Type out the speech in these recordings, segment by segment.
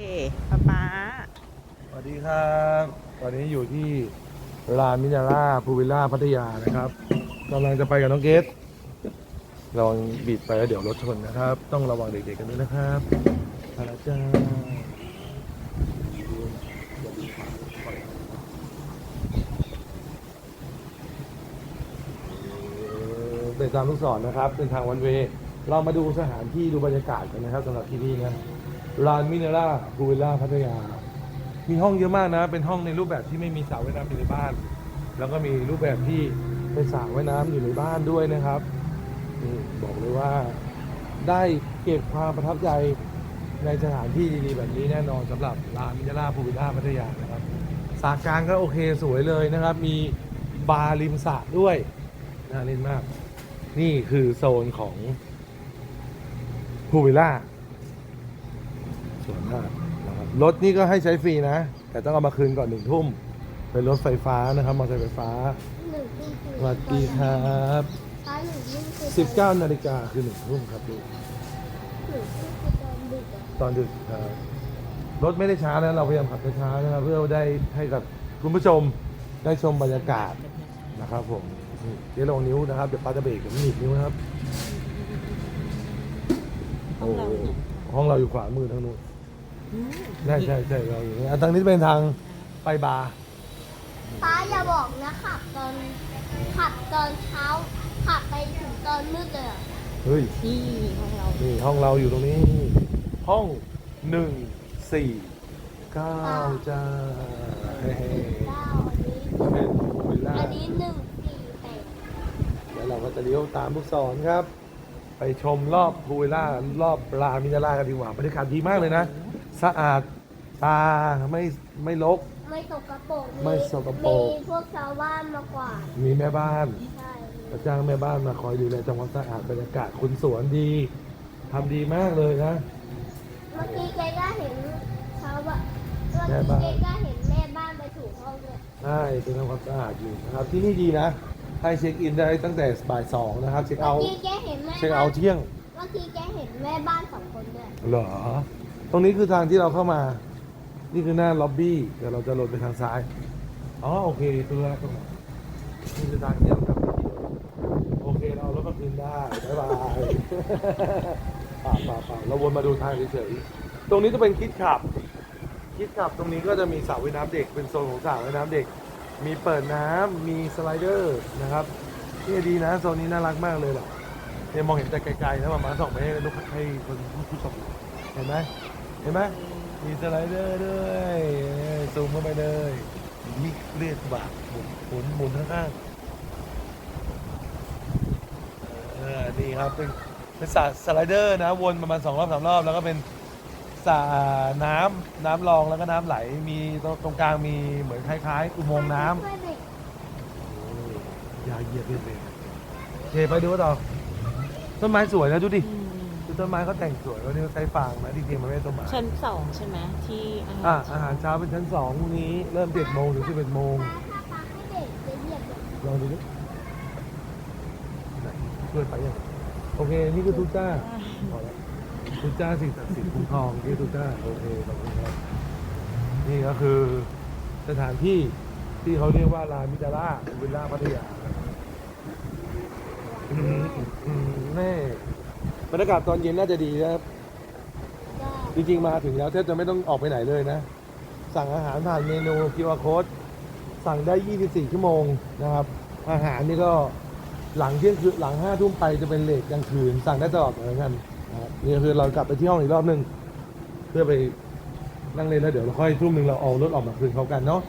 ป๊าป๊าสวัสดีครับ ตอนนี้อยู่ที่ลานมินาร่าพูวิลล่าพัทยานะครับกำลังจะไปกับน้องเกดระวังบีบไปแล้วเดี๋ยวรถชนนะครับ ต้องระวังเด็กๆกันด้วยนะครับไปแล้วจ้าเป็นตามลูกศรนะครับเป็นทางวันเว เรามาดูสถานที่ดูบรรยากาศกันนะครับสำหรับที่นี่นะ ลานมินาร่าพูวิลล่าพัทยา มีห้องเยอะมากนะ เป็นห้องในรูปแบบที่ไม่มีสระว่ายน้ำอยู่ในบ้าน แล้วก็มีรูปแบบที่เป็นสระว่ายน้ำอยู่ในบ้านด้วยนะครับนี่บอกเลยว่า ได้เก็บความประทับใจในสถานที่ดีๆแบบนี้แน่นอนสำหรับร้านมิยาล่าภูวิลล่าพัทยานะครับสระกลางก็โอเคสวยเลยนะครับ มีบาร์ริมสระด้วยน่าเล่นมาก นี่คือโซนของภูวิลล่า สวยมากนะครับรถนี่ก็ให้ใช้ฟรีนะ แต่ต้องเอามาคืนก่อนหนึ่งทุ่ม เป็นรถไฟฟ้านะครับมอเตอร์ไซค์ไฟฟ้าหนึ่งทุ่มคือสวัสดีครับตอนหนึ่งทุ่มคือ19นาฬิกาคือหนึ่งทุ่มครับลูกหนึ่งทุ่มคือตอนดึกอะตอนดึกครับรถไม่ได้ช้านะเราพยายามขับช้าๆนะครับเพื่อได้ให้กับคุณผู้ชมได้ชมบรรยากาศนะครับผมนี่เดี๋ยวลงนิ้วนะครับเดี๋ยวป้าจะเบรกเดี๋ยวมันหนีบนิ้วนะครับห้องเราโห้องเราอยู่ขวามือทางนู้น ใช่ใช่ใช่เราอยู่อะทางนี้เป็นทางไปบาร์ป้าอย่าบอกนะขับตอนขับตอนเช้า ขับไปถึงตอนมืดเลยอะเฮ้ย ที่ห้องเรานี่ห้องเราอยู่ตรงนี้ ห้องหนึ่งสี่เก้าจ้าเฮ้ยเก้าอันนี้เป็นวิลล่าอันนี้หนึ่งสี่แปดแล้วเราก็จะเลี้ยวตามลูกศรครับ ไปชมรอบพูวิลล่ารอบลานมินาร่ากันดีกว่าบรรยากาศดีมากเลยนะ สะอาดตาไม่ไม่รก ไม่สกปรกไม่สกปรก มีพวกชาวบ้านมากว่ามีแม่บ้านใช่พระจ้างแม่บ้านมาคอยดูแลทำความสะอาดบรรยากาศคุณสวนดีทำดีมากเลยนะ เมื่อกี้แกก็เห็นชาวบ้านเมื่อแม่กี้บ้านแกก็เห็นแม่บ้านไปถูห้องเลยใช่เป็นทำความสะอาดอยู่นะครับ ที่นี่ดีนะ ให้เช็คอินได้ตั้งแต่บ่ายสองนะครับ เช็คเมื่เอาอท์กี้แกเห็นแม่เช็คบ้าเอานท์เที่ยง เมื่อกี้แกเห็นแม่บ้านสองคนด้วยเหรอ ตรงนี้คือทางที่เราเข้ามา นี่คือหน้าล็อบบี้ เดี๋ยวเราจะลงไปทางซ้าย อ๋อโอเคตัวแรกตรงไหนนี่คือทางที่เรากลับไปเที่ยโอเคเราเอารถมาคืนได้บ๊ายบายป่าป่าป่าเราวนมาดูทางเฉยๆ ตรงนี้จะเป็นคิดขับ คิดขับตรงนี้ก็จะมีสระว่ายน้ำเด็ก เป็นโซนของสระว่ายน้ำเด็ก มีเปิดน้ำ มีสไลเดอร์นะครับนี่ดีนะโซนนี้น่ารักมากเลยแหละเนี่ยมองเห็นแต่ไกลๆนะมามาส่องไปให้ลูกให้คนผู้ชมเห็นไหม เห็นไหมมีสไลเดอร์ด้วยซูมเข้าไปเลยมีเลือดบาดหมุนหมุนหมุนข้างๆเออนี่ครับเป็นเป็นสระสไลเดอร์นะวนประมาณสองรอบสามรอบ แล้วก็เป็นสระน้ำน้ำรองแล้วก็น้ำไหลมีตรงตรงกลางมีเหมือนคล้ายๆอุโมงค์น้ำช่วยเด็กอย่าเหยียบเลยโอเคไปดูต่อต้นไม้สวยนะดูดิ อืม ต้นไม้เขาแต่งสวยแล้วนี่เขาใช้ฟางนะที่จริงมันไม่ใช่ต้นไม้ชั้นสองใช่ไหมที่อาอะหารอาหารเช้าเป็นชั้นสองพรุ่งนี้เริ่มเจ็ดโมงถึงสิบเอ็ดโมงถ้าปาให้เด็กจะเหยียบเด็กลองดูดิไหนช่วยไปยังโอเค นี่คือทุจ้าพอแล้วทุจ้าสิ่งศักดิ์สิทธิ์คุ้มครองที่ทุจ้าโอเคขอบคุณครับนี่ก็คือสถานที่ที่เขาเรียกว่าลานมิจาร่าวิลล่าพัทยาอืมอืมแน่ บรรยากาศตอนเย็นน่าจะดีนะครับก็จริงๆมาถึงแล้วแทบจะไม่ต้องออกไปไหนเลยนะ สั่งอาหารผ่านเมนู QR code สั่งได้ 24 ชั่วโมงนะครับ อาหารนี่ก็หลังเที่ยงคืนหลัง5ทุ่มไปจะเป็นเลทกลางคืน สั่งได้ตลอดเหมือนกันนะครับนี่คือเรากลับไปที่ห้องอีกรอบหนึ่งเพื่อไปนั่งเล่นแล้วเดี๋ยวเราค่อยทุ่มหนึ่งเราเอารถออกมาคืนเขากันเนาะ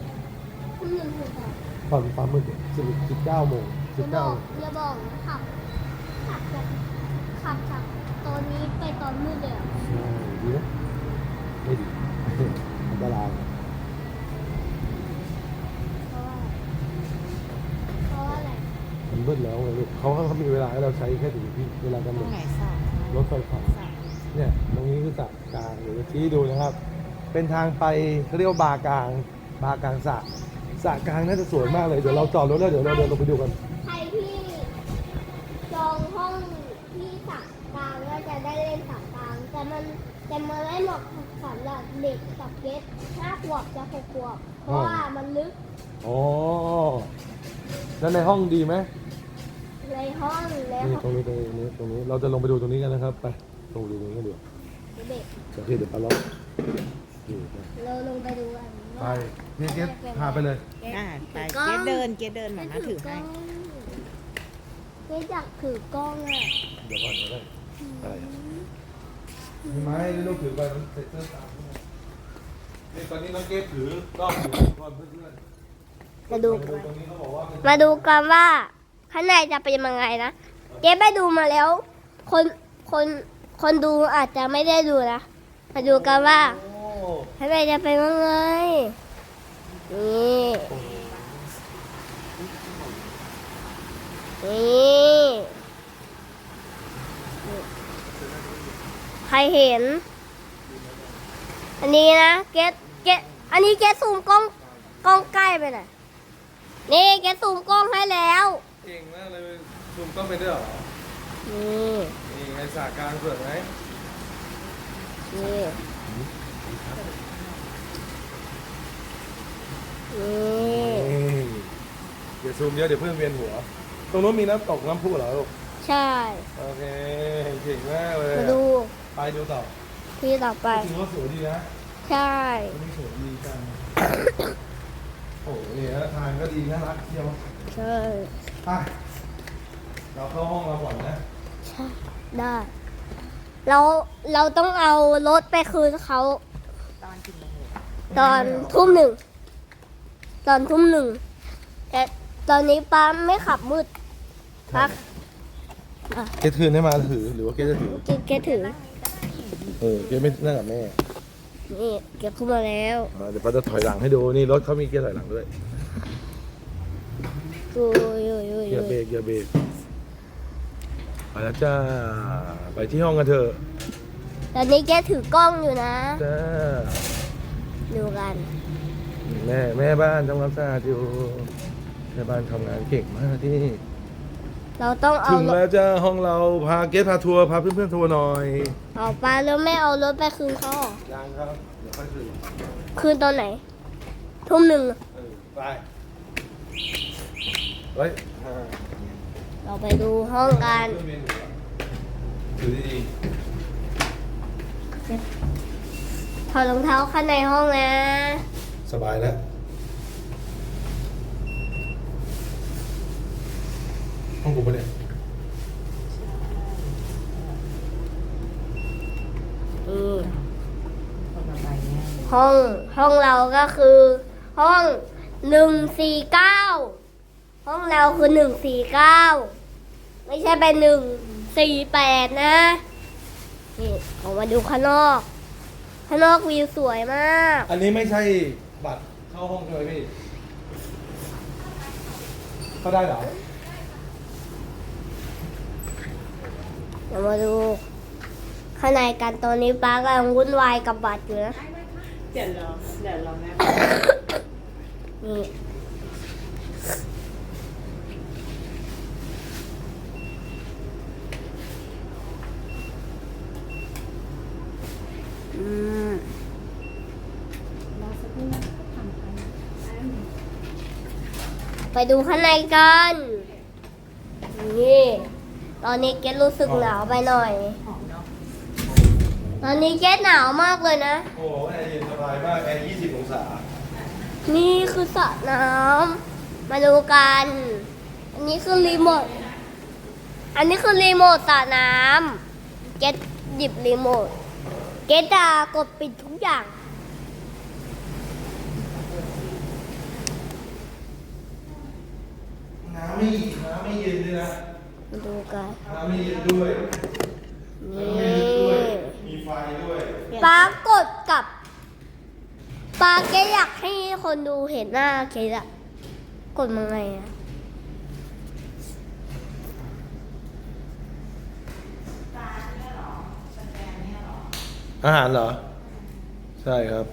คุณหนึ่งคือแบบตอนประมาณมืดสิบสิบเก้าโมงสิอย่าบบเก้าอกอย่าบอกนะขับขับจากขับจาก ตอนนี้ไปตอนมืดเลยเหรอใช่ดีนะไม่ดีอันตรายเพราะว่าเพราะว่าอะไรมันมืดแล้วไงลูกเขาเขามีเวลาให้เราใช้แค่ถึงที่เวลากำหตนรงดไหนสระรถไฟฟ้าสระเนี่ยตรงนี้คือสระกลางเดี๋ยวจะชี้ดูนะครับ เป็นทางไปเขาเรียกว่าบาร์กลาง บาร์กลางสระสระกลางน่าจะสวยมากเลยเดี๋ยวเราจอดรถแล้วเดี๋ยวเราเดินลงไปดูกัน ใครที่จองห้อง ที่สระกลางก็จะได้เล่นสระกลาง แต่มันแต่มันไม่เหมาะสำหรับเด็กกับเก็ตห้าขวบจะหกขวบเพราะว่ามันลึกอ๋อแล้วในห้องดีไหมในห้องแล้วนี่ตรงนี้ตรงนี้ตรงนี้เราจะลงไปดูตรงนี้กันนะครับ ไปลงไปดูตรงนี้กันดีกว่าเด็กโอเคเดี๋ยวไปล็อกนี่ไปเราลงไปดูกันไปนี่เกสพาไปเลยอ่าไปเกดเดินเกดเดินหมามาถือให้ เก็ตอยากถือกล้องอะเดี๋ยวก่อนเดี๋ยวก่อนอะไรอะมีไม้ที่ลูกถือไปมันเสร็จเรื่องตามนี่ตอนนี้น้องเกสถือกล้องอยู่ก่อนเพื่อนมาดูๆกัน ตรงนี้เขาบอกว่ามาดูกันว่า ข้างในจะเป็นยังไงนะเจ๊ไปดูมาแล้ว คนคนคนดูอาจจะไม่ได้ดูนะมาดูกันว่า โอ้ข้างในจะเป็นยังไงนี่นี่ ใครเห็น อันนี้นะเกตเกตอันนี้เกตซูมกล้องกล้องใกล้ไปหน่อยนี่เกตซูมกล้องให้แล้ว เก่งมากเลยซูมกล้องไปด้วยเหรอ นี่นี่ไงสาการเปิดไหมนี่นี่นี่เดี๋ยวซูมเยอะเดี๋ยวเพื่อนเวียนหัว ตรงนู้นมีน้ำตกน้ำพุเหรอลูก ใช่ โอเคเก่งมากเลยมาดู ไปดูต่อที่ต่อไป จริงว่าสวยดีนะใช่ตรงนี้สวยดีจังโอ้โหนี่แล้วทางก็ดีน่ารักเชียวใช่ไปเราเข้าห้องเราก่อนนะใช่ ได้ เรา เราต้องเอารถไปคืนเขาตอนกี่โมงตอนทุ่มหนึ่ง ตอนทุ่มหนึ่งแต่ตอนนี้ป้าไม่ขับมืดป้าเกถือให้มาถือหรือว่าเกจะถือ เกเกถือ เออเกไม่นั่งกับแม่นี่เก็บขึ้นมาแล้วอ่าเดี๋ยวป้าจะถอยหลังให้ดูนี่รถเขามีเกียร์ถอยหลังด้วยโอ้ยโอ้ยโอ้ยเกียโอ้ร์เบรยกเกียร์เบรกไปแล้วจ้าไปที่ห้องกันเถอะตอนนี้เกถือกล้องอยู่นะ จ้าดูกันแม่แม่บ้านทำความสะอาดอยู่แม่บ้านทำงานเก่งมากที่นี่ เราต้องเอาถึงรถแล้วจ้าห้องเราพาเกสพาทัวร์พาเพื่อนๆทัวร์หน่อยเอาปลาแล้วไม่เอารถไปคืนเขาเหรอยังครับเดี๋ยวค่อยถึงคืนตอนไหน ทุ่มหนึ่งเออไปเฮ้ยอ่าเราไปดูห้องกันถือดีถอดรองเท้าข้างในห้องนะ ๆสบายแล้ว ห้องกูปะเนี่ยอืมคนละใบเนี่ยห้องห้องเราก็คือ ห้องหนึ่งสี่เก้าห้องเราคือหนึ่งสี่เก้าไม่ใช่เป็นหนึ่งสี่แปดนะนี่ออกมาดูข้างนอกข้างนอกวิวสวยมาก อันนี้ไม่ใช่บัตรเข้าห้องใช่ไหมพี่เข้าได้เหรอ เรามาดูข้างในกันตอนนี้ป้ากำลังวุ่นวายกับบัตรอยู่นะเดี๋ยวรอเดี๋ยวรอแม่นี่อืมไปดูข้างในกัน นี่ ตอนนี้เกดรู้สึกหนาวไปหน่อย หอมเนาะตอนนี้เกดหนาวมากเลยนะ โอ้โหแอร์เย็นสบายมากแอร์20 องศา นี่คือสระน้ำมาดูกัน อันนี้คือรีโมท อันนี้คือรีโมทสระน้ำเกตหยิบรีโมท เกตจะกดปิดทุกอย่าง น้ำไม่น้ำไม่เย็นด้วยนะ มาดูกันน้ำไม่เย็นด้วยนี่น้ำไม่เย็นด้วย มีไฟด้วยปลากดกับปลาเกตอยากให้คนดูเห็นหน้าเกตอะกดมาไงอะอาหารเหรอ ใช่ครับ